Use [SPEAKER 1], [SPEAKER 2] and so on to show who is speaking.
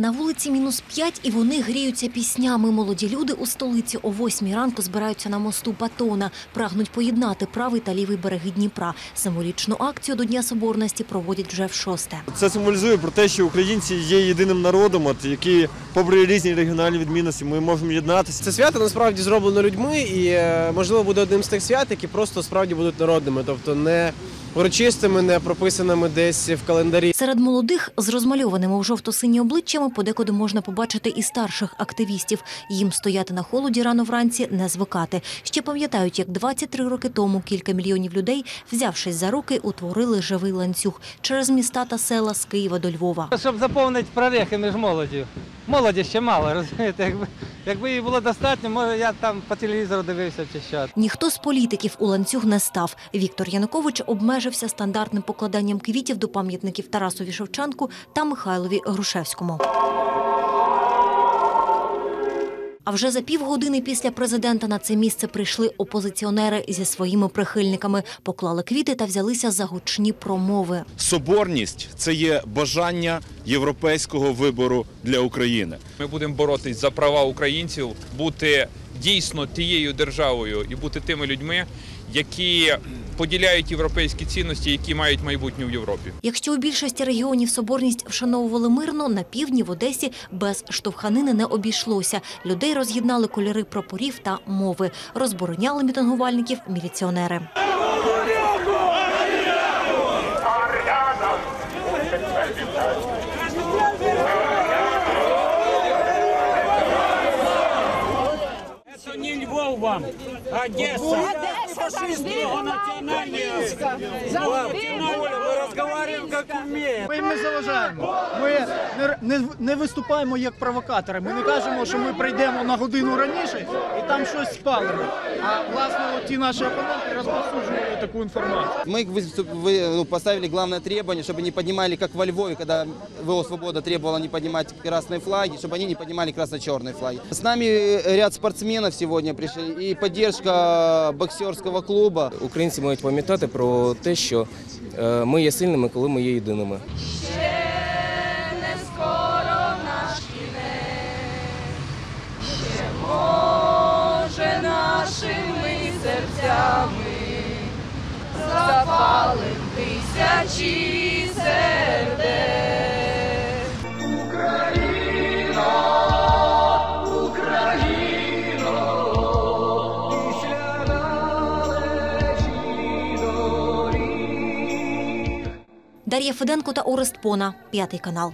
[SPEAKER 1] На вулиці мінус 5 і вони гріються піснями. Молоді люди у столиці о 8 ранку збираються на мосту Патона. Прагнуть поєднати правий та лівий береги Дніпра. Символічну акцію до Дня Соборності проводять вже в шосте.
[SPEAKER 2] Це символізує про те, що українці є єдиним народом, от які, попри різні регіональні відмінності, ми можемо єднатися.
[SPEAKER 3] Це свято насправді зроблено людьми, і е, можливо буде одним з тих свят, які просто справді будуть народними, тобто не урочистими, не прописаними десь в календарі.
[SPEAKER 1] Серед молодих з розмальованими у жовто-сині обличчями подекуди можна побачити і старших активістів. Їм стояти на холоді рано вранці не звикати. Ще пам'ятають, як 23 роки тому кілька мільйонів людей, взявшись за руки, утворили живий ланцюг через міста та села з Києва до Львова.
[SPEAKER 4] Щоб заповнити прорехи між молоддю. Молоді ще мало, розумієте? Якби, якби її було достатньо, може я там по телевізору дивився чи що.
[SPEAKER 1] Ніхто з політиків у ланцюг не став. Віктор Янукович обмежився стандартним покладанням квітів до пам'ятників Тарасові Шевченку та Михайлові Грушевському. А вже за півгодини після президента на це місце прийшли опозиціонери зі своїми прихильниками, поклали квіти та взялися за гучні промови.
[SPEAKER 5] Соборність це є бажання європейського вибору для України.
[SPEAKER 6] Ми будемо боротись за права українців, бути дійсно тією державою і бути тими людьми, які поділяють європейські цінності, які мають майбутнє в Європі.
[SPEAKER 1] Якщо у більшості регіонів соборність вшановували мирно, на півдні в Одесі без штовханини не обійшлося. Людей роз'єднали кольори прапорів та мови. Розбороняли мітингувальників міліціонери.
[SPEAKER 7] Вам, а Одесса. Фашистского национального. Мы разговариваем как умеем.
[SPEAKER 8] Ми їм не заважаємо. Ми не, не, не виступаємо як провокатори. Ми не кажемо, що ми прийдемо на годину раніше і там щось спалимо. А власне от ті наші опоненти розповсюджували таку інформацію.
[SPEAKER 9] Мы выступ- вы- ну, поставили главное требование, чтобы не поднимали, как во Львове, когда ВО «Свобода» требовала не поднимать красные флаги, чтобы они не поднимали красно-черные флаги. С нами ряд спортсменов сегодня пришли и поддержка боксерского клуба.
[SPEAKER 10] Українці мають пам'ятати про те, що е, ми є сильними, коли ми є єдиними.
[SPEAKER 11] Нашими серцями запалим тисячі
[SPEAKER 1] Дар'я Феденко та Орест Пона, п'ятий канал.